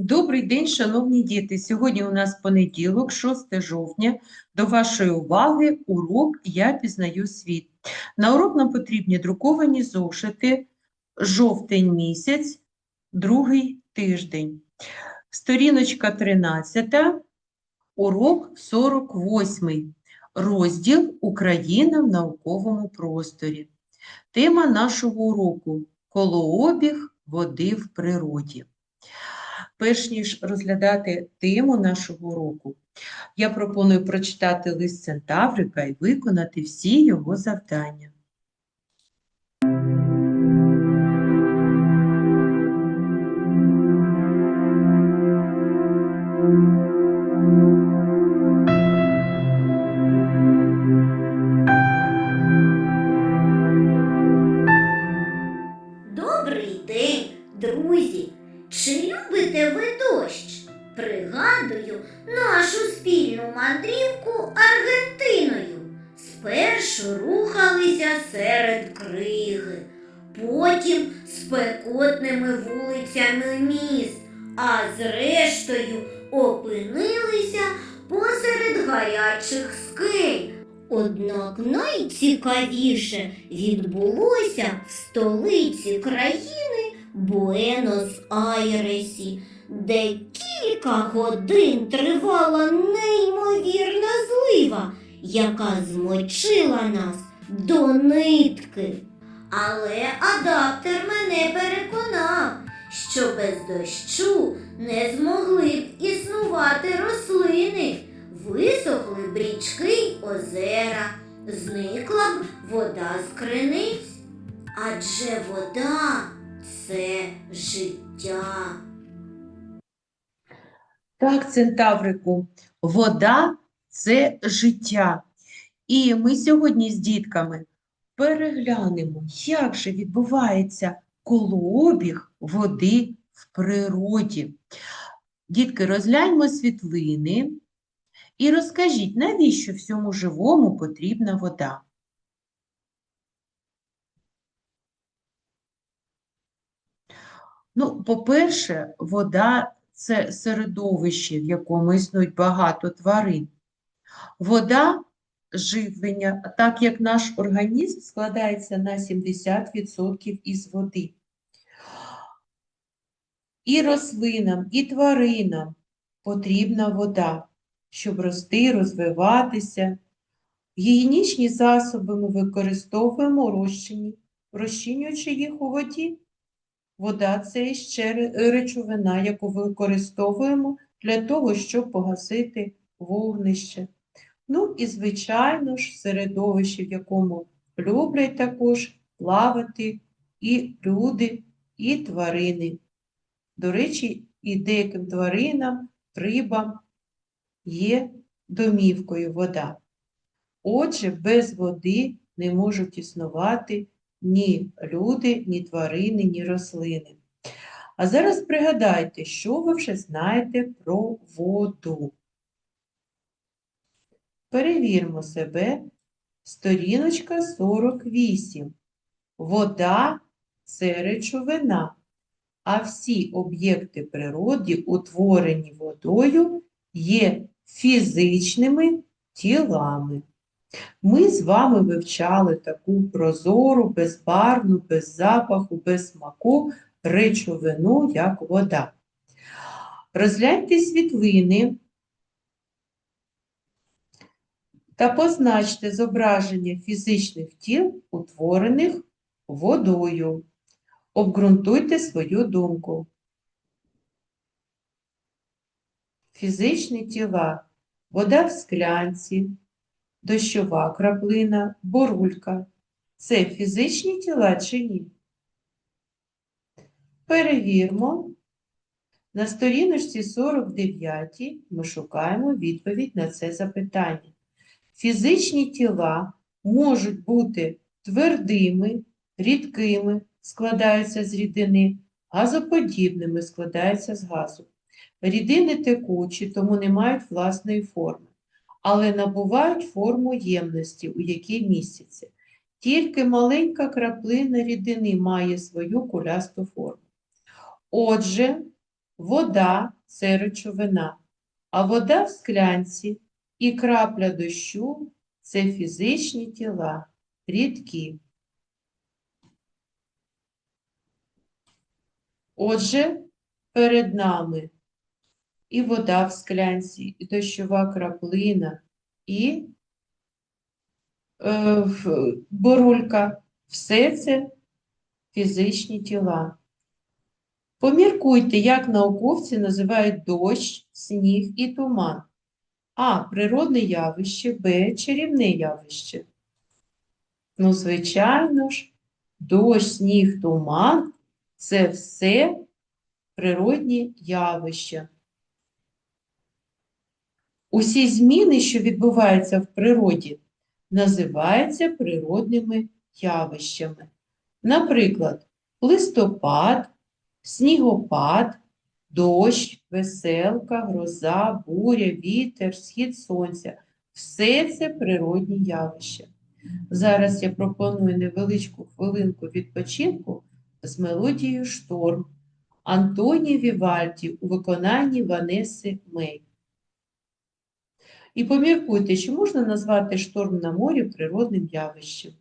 Добрий день, шановні діти! Сьогодні у нас понеділок, 6 жовтня. До вашої уваги урок «Я пізнаю світ». На урок нам потрібні друковані зошити, жовтень місяць, другий тиждень. Сторіночка 13, урок 48, розділ «Україна в науковому просторі». Тема нашого уроку – колообіг води в природі. Перш ніж розглядати тему нашого уроку, я пропоную прочитати лист Центаврика і виконати всі його завдання. Гарячих скель. Однак найцікавіше відбулося в столиці країни Буенос-Айресі, де кілька годин тривала неймовірна злива, яка змочила нас до нитки. Але адаптер мене переконав, що без дощу не змогли б існувати рослини, висохли б річки й озера, зникла б вода з криниць. Адже вода це життя. Так, Центаврику, вода – це життя. І ми сьогодні з дітками переглянемо, як же відбувається колообіг води в природі. Дітки, розгляньмо світлини і розкажіть, навіщо всьому живому потрібна вода? Ну, по-перше, вода – це середовище, в якому існують багато тварин. Вода – живлення, так як наш організм складається на 70% із води. І рослинам, і тваринам потрібна вода, щоб рости, розвиватися. Гігієнічні засоби ми використовуємо у розчині, розчинюючи їх у воді. Вода це ще речовина, яку використовуємо для того, щоб погасити вогнище. Ну і, звичайно ж, середовище, в якому люблять також плавати і люди, і тварини. До речі, і деяким тваринам, рибам є домівкою вода. Отже, без води не можуть існувати ні люди, ні тварини, ні рослини. А зараз пригадайте, що ви вже знаєте про воду. Перевірмо себе. Сторіночка 48. Вода – це речовина, а всі об'єкти природи, утворені водою, є фізичними тілами. Ми з вами вивчали таку прозору, безбарвну, без запаху, без смаку речовину, як вода. Розгляньте світлини та позначте зображення фізичних тіл, утворених водою. Обґрунтуйте свою думку. Фізичні тіла. Вода в склянці, дощова краплина, борулька. Це фізичні тіла чи ні? Перевірмо. На сторіночці 49 ми шукаємо відповідь на це запитання. Фізичні тіла можуть бути твердими, рідкими, складаються з рідини, газоподібними, складаються з газу. Рідини текучі, тому не мають власної форми але набувають форму ємності, у якій містяться. Тільки маленька краплина рідини має свою кулясту форму. Отже, Вода це речовина, а вода в склянці і крапля дощу це фізичні тіла, рідкі. Отже, перед нами і вода в склянці, і дощова краплина, і е, борулька. Все це фізичні тіла. Поміркуйте, як науковці називають дощ, сніг і туман. А. Природне явище, Б. Чарівне явище. Ну, звичайно ж, дощ, сніг, туман це все природні явища. Усі зміни, що відбуваються в природі, називаються природними явищами. Наприклад, листопад, снігопад, дощ, веселка, гроза, буря, вітер, схід сонця все це природні явища. Зараз я пропоную невеличку хвилинку відпочинку з мелодією Шторм Антоні Вівальді у виконанні Ванеси Мей. І поміркуйте, чи можна назвати шторм на морі природним явищем?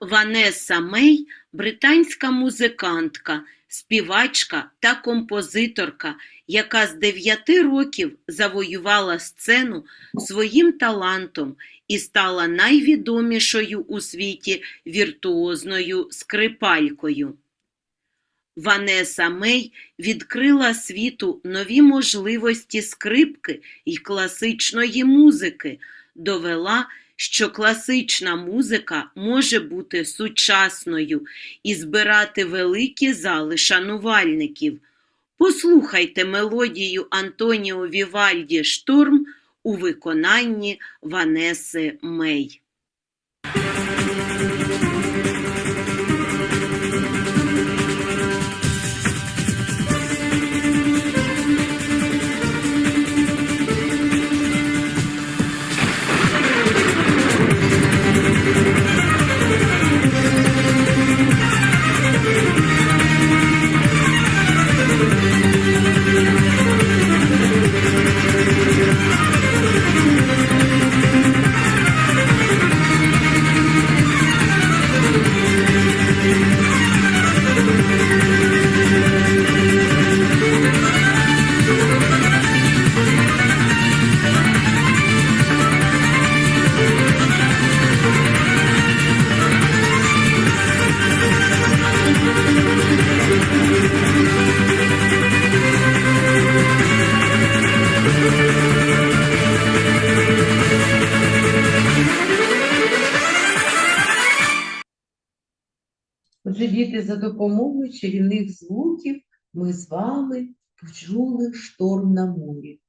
Ванеса Мей – британська музикантка, співачка та композиторка, яка з 9 років завоювала сцену своїм талантом і стала найвідомішою у світі віртуозною скрипалькою. Ванеса Мей відкрила світу нові можливості скрипки і класичної музики, довела, що класична музика може бути сучасною і збирати великі зали шанувальників. Послухайте мелодію Антоніо Вівальді Шторм у виконанні Ванеси Мей. Діти, за допомогою чарівних звуків ми з вами почули шторм на морі.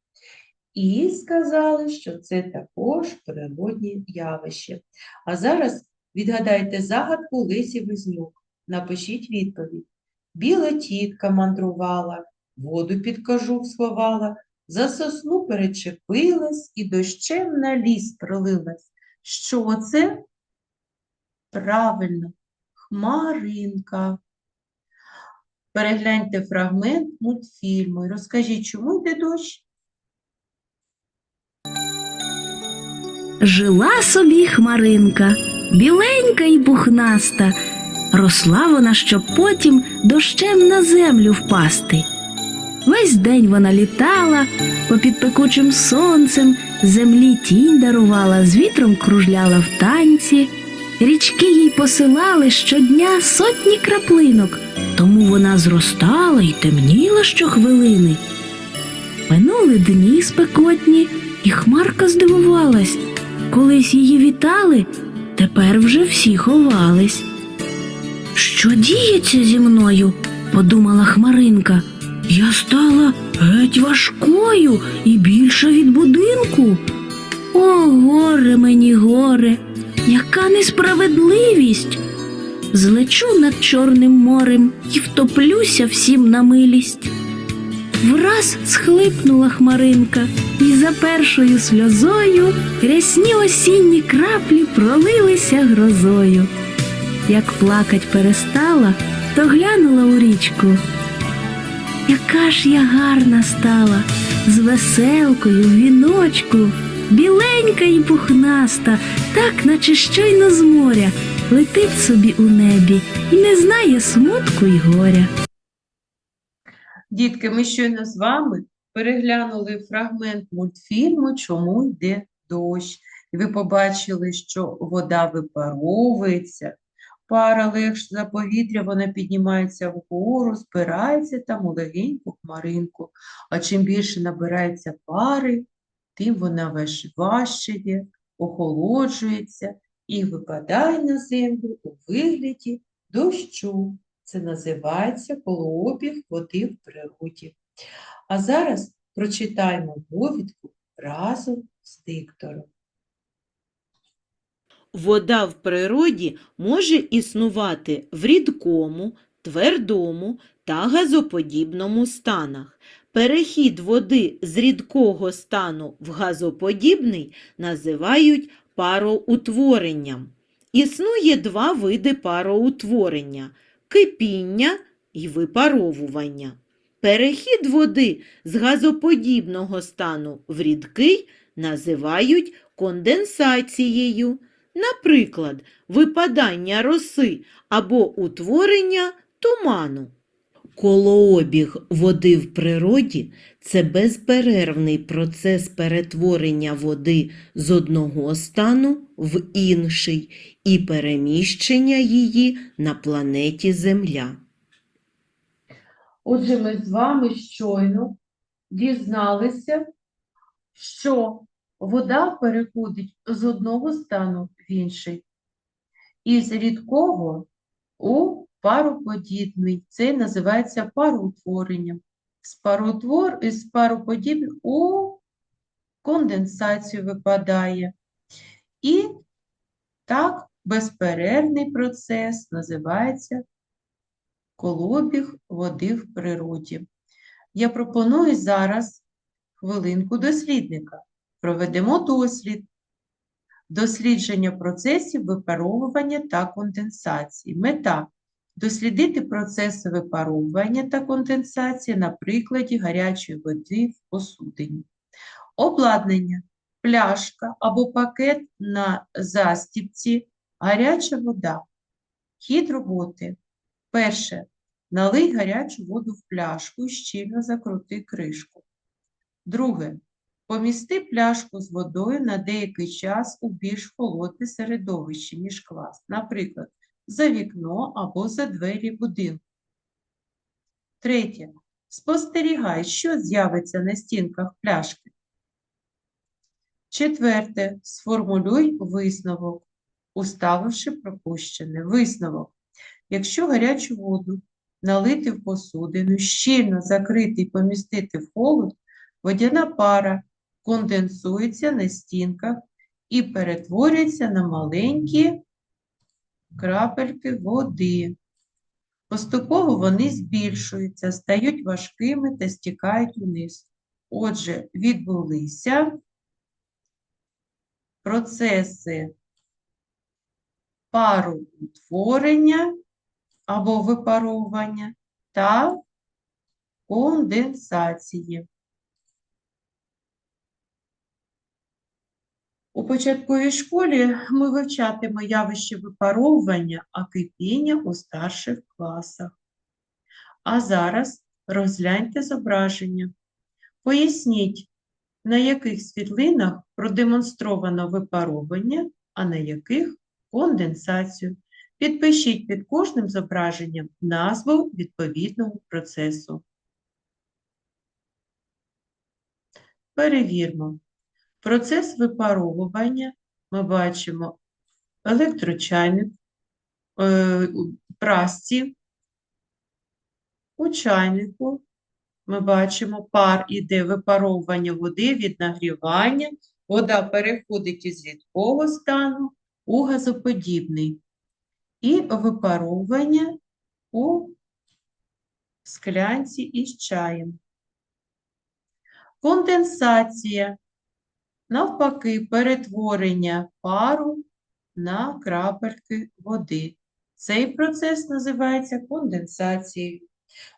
І сказали, що це також природні явище. А зараз відгадайте загадку Лесі Везнюк. Напишіть відповідь. Біла тітка мандрувала, воду під кожух сховала, за сосну перечепилась і дощем на ліс пролилась. Що це? Правильно, Хмаринка. Перегляньте фрагмент мультфільму і розкажіть, чому йде дощ? Жила собі хмаринка, біленька й пухнаста, росла вона, щоб потім дощем на землю впасти. Весь день вона літала, попід пекучим сонцем, землі тінь дарувала, з вітром кружляла в танці. Річки їй посилали щодня сотні краплинок, тому вона зростала й темніла щохвилини. Минули дні спекотні, і хмарка здивувалась. Колись її вітали, тепер вже всі ховались. Що діється зі мною? подумала Хмаринка. Я стала геть важкою і більша від будинку. О, горе мені, горе, яка несправедливість! Злечу над Чорним морем і втоплюся всім на милість. Враз схлипнула хмаринка, і за першою сльозою рясні осінні краплі пролилися грозою. Як плакать перестала, то глянула у річку. Яка ж я гарна стала, з веселкою в віночку, біленька і пухнаста, так наче щойно з моря, летить собі у небі і не знає смутку й горя. Дітки, ми щойно з вами переглянули фрагмент мультфільму Чому йде дощ. І ви побачили, що вода випаровується, пара легше за повітря, вона піднімається вгору, збирається там у легеньку хмаринку. А чим більше набирається пари, тим вона важ- важчає, охолоджується і випадає на землю у вигляді дощу. Це називається колообіг води в природі. А зараз прочитаємо довідку разом з диктором. Вода в природі може існувати в рідкому, твердому та газоподібному станах. Перехід води з рідкого стану в газоподібний називають пароутворенням. Існує два види пароутворення кипіння і випаровування. Перехід води з газоподібного стану в рідкий називають конденсацією. Наприклад, випадання роси або утворення туману. Колообіг води в природі це безперервний процес перетворення води з одного стану в інший і переміщення її на планеті Земля. Отже, ми з вами щойно дізналися, що вода переходить з одного стану в інший, із рідкого у пароподібний. Це називається пароутворенням. З пароутвор, із пароподібних у конденсацію випадає. І так безперервний процес називається колобіг води в природі. Я пропоную зараз хвилинку дослідника. Проведемо дослід. Дослідження процесів випаровування та конденсації. Мета – дослідити процеси випаровування та конденсації на прикладі гарячої води в посудині. Обладнання – пляшка або пакет на застіпці, гаряча вода. Хід роботи. Перше. Налий гарячу воду в пляшку і щільно закрути кришку. Друге. Помісти пляшку з водою на деякий час у більш холодне середовище, ніж клас, наприклад, за вікно або за двері будинку. Третє. Спостерігай, що з'явиться на стінках пляшки. Четверте. Сформулюй висновок, уставивши пропущене. Висновок. Якщо гарячу воду налити в посудину, щільно закрити і помістити в холод, водяна пара конденсується на стінках і перетворюється на маленькі крапельки води. Поступово вони збільшуються, стають важкими та стікають униз. Отже, відбулися процеси пароутворення або випаровування та конденсації. У початковій школі ми вивчатимо явище випаровування, а кипіння у старших класах. А зараз розгляньте зображення. Поясніть, на яких світлинах продемонстровано випаровування, а на яких конденсацію. Підпишіть під кожним зображенням назву відповідного процесу. Перевірмо. Процес випаровування ми бачимо електрочайник, е, прасці, у чайнику. Ми бачимо пар іде випаровування води від нагрівання. Вода переходить із рідкого стану у газоподібний. І випаровування у склянці із чаєм. Конденсація. Навпаки, перетворення пару на крапельки води. Цей процес називається конденсацією.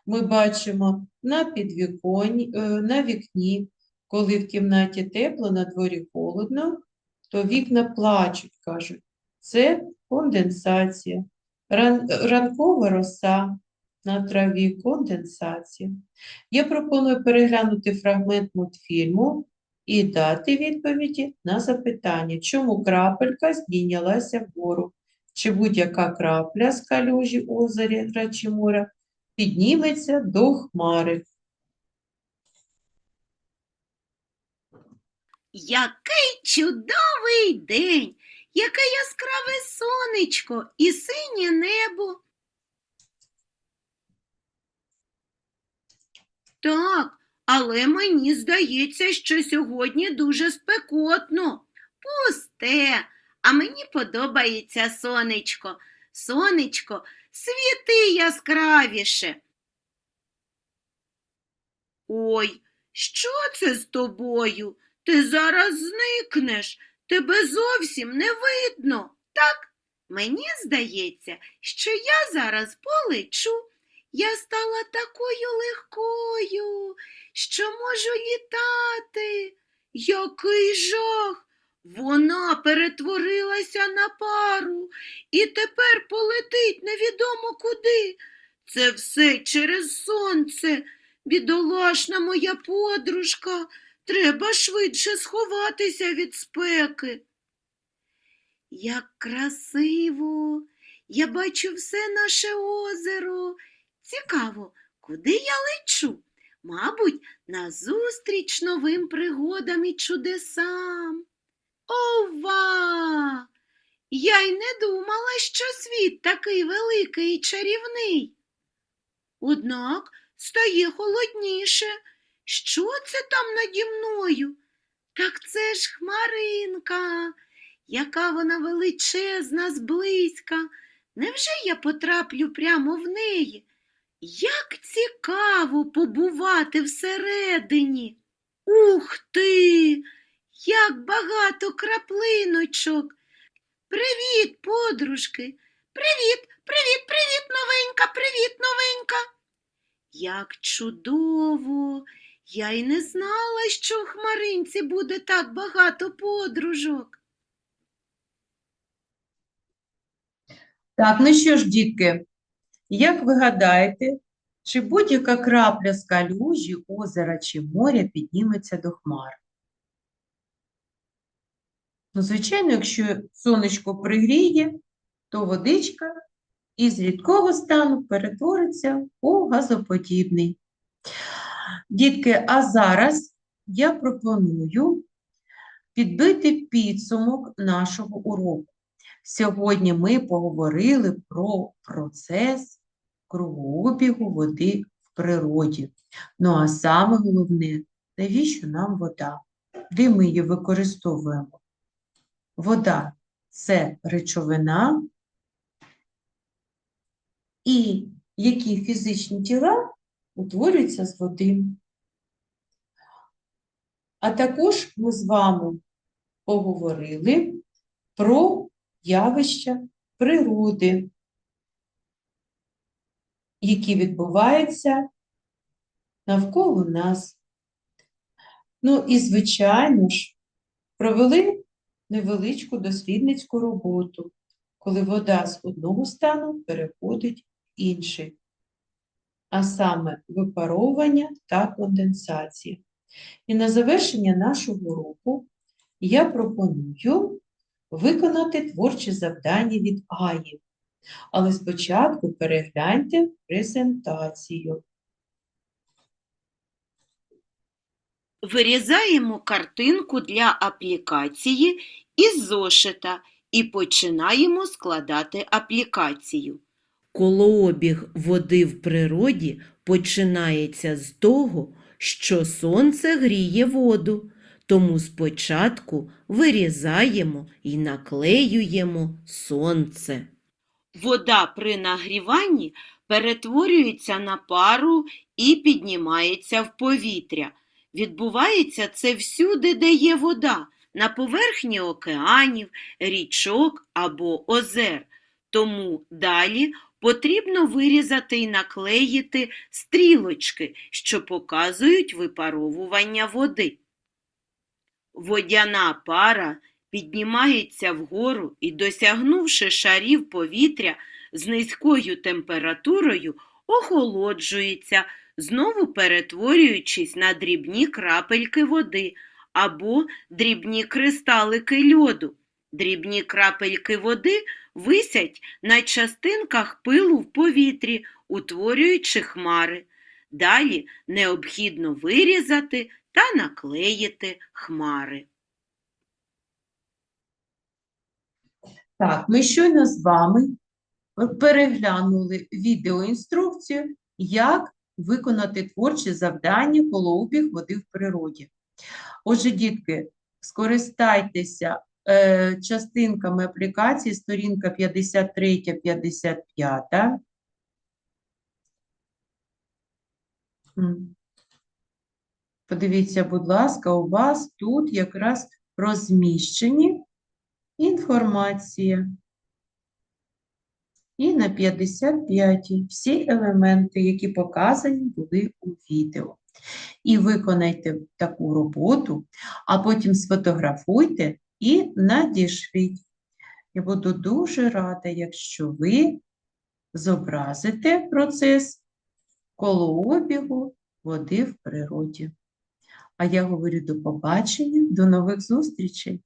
Ми бачимо на підвіконні, е, на вікні, коли в кімнаті тепло, на дворі холодно, то вікна плачуть, кажуть. Це конденсація. Ран, ранкова роса на траві конденсація. Я пропоную переглянути фрагмент мультфільму і дати відповіді на запитання, чому крапелька здійнялася вгору, чи будь-яка крапля з калюжі озера чи моря підніметься до хмари. Який чудовий день! Яке яскраве сонечко і синє небо. Так, але мені здається, що сьогодні дуже спекотно. Пусте, а мені подобається сонечко. Сонечко, світи яскравіше. Ой, що це з тобою? Ти зараз зникнеш. Тебе зовсім не видно. Так, мені здається, що я зараз полечу. Я стала такою легкою, що можу літати. Який жах! Вона перетворилася на пару і тепер полетить невідомо куди. Це все через сонце. Бідолашна моя подружка. Треба швидше сховатися від спеки. Як красиво! Я бачу все наше озеро. Цікаво, куди я лечу? Мабуть, назустріч новим пригодам і чудесам. Ова! Я й не думала, що світ такий великий і чарівний. Однак стає холодніше. Що це там наді мною? Так це ж хмаринка, яка вона величезна зблизька. Невже я потраплю прямо в неї? Як цікаво побувати всередині. Ух ти! Як багато краплиночок. Привіт, подружки. Привіт, привіт, привіт, новенька, привіт, новенька. Як чудово! Я й не знала, що в хмаринці буде так багато подружок. Так, ну що ж, дітки, як ви гадаєте, чи будь-яка крапля з калюжі, озера чи моря підніметься до хмар? Ну, звичайно, якщо сонечко пригріє, то водичка із рідкого стану перетвориться у газоподібний. Дітки, а зараз я пропоную підбити підсумок нашого уроку. Сьогодні ми поговорили про процес кругообігу води в природі. Ну а саме головне, навіщо нам вода? Де ми її використовуємо? Вода це речовина, і які фізичні тіла утворюються з води. А також ми з вами поговорили про явища природи, які відбуваються навколо нас. Ну і, звичайно ж, провели невеличку дослідницьку роботу, коли вода з одного стану переходить в інший, а саме випаровування та конденсація. І на завершення нашого уроку я пропоную виконати творче завдання від Аї. Але спочатку перегляньте презентацію. Вирізаємо картинку для аплікації із зошита і починаємо складати аплікацію. Колообіг води в природі починається з того, що сонце гріє воду, тому спочатку вирізаємо і наклеюємо сонце. Вода при нагріванні перетворюється на пару і піднімається в повітря. Відбувається це всюди, де є вода, на поверхні океанів, річок або озер. Тому далі потрібно вирізати і наклеїти стрілочки, що показують випаровування води. Водяна пара піднімається вгору і, досягнувши шарів повітря з низькою температурою, охолоджується, знову перетворюючись на дрібні крапельки води або дрібні кристалики льоду. Дрібні крапельки води висять на частинках пилу в повітрі, утворюючи хмари. Далі необхідно вирізати та наклеїти хмари. Так, ми щойно з вами переглянули відеоінструкцію, як виконати творче завдання колообіг води в природі. Отже, дітки, скористайтеся е, частинками аплікації, сторінка 53-55. Подивіться, будь ласка, у вас тут якраз розміщені інформація. І на 55-й всі елементи, які показані були у відео. І виконайте таку роботу, а потім сфотографуйте і надішліть. Я буду дуже рада, якщо ви зобразите процес колообігу води в природі. А я говорю до побачення, до нових зустрічей!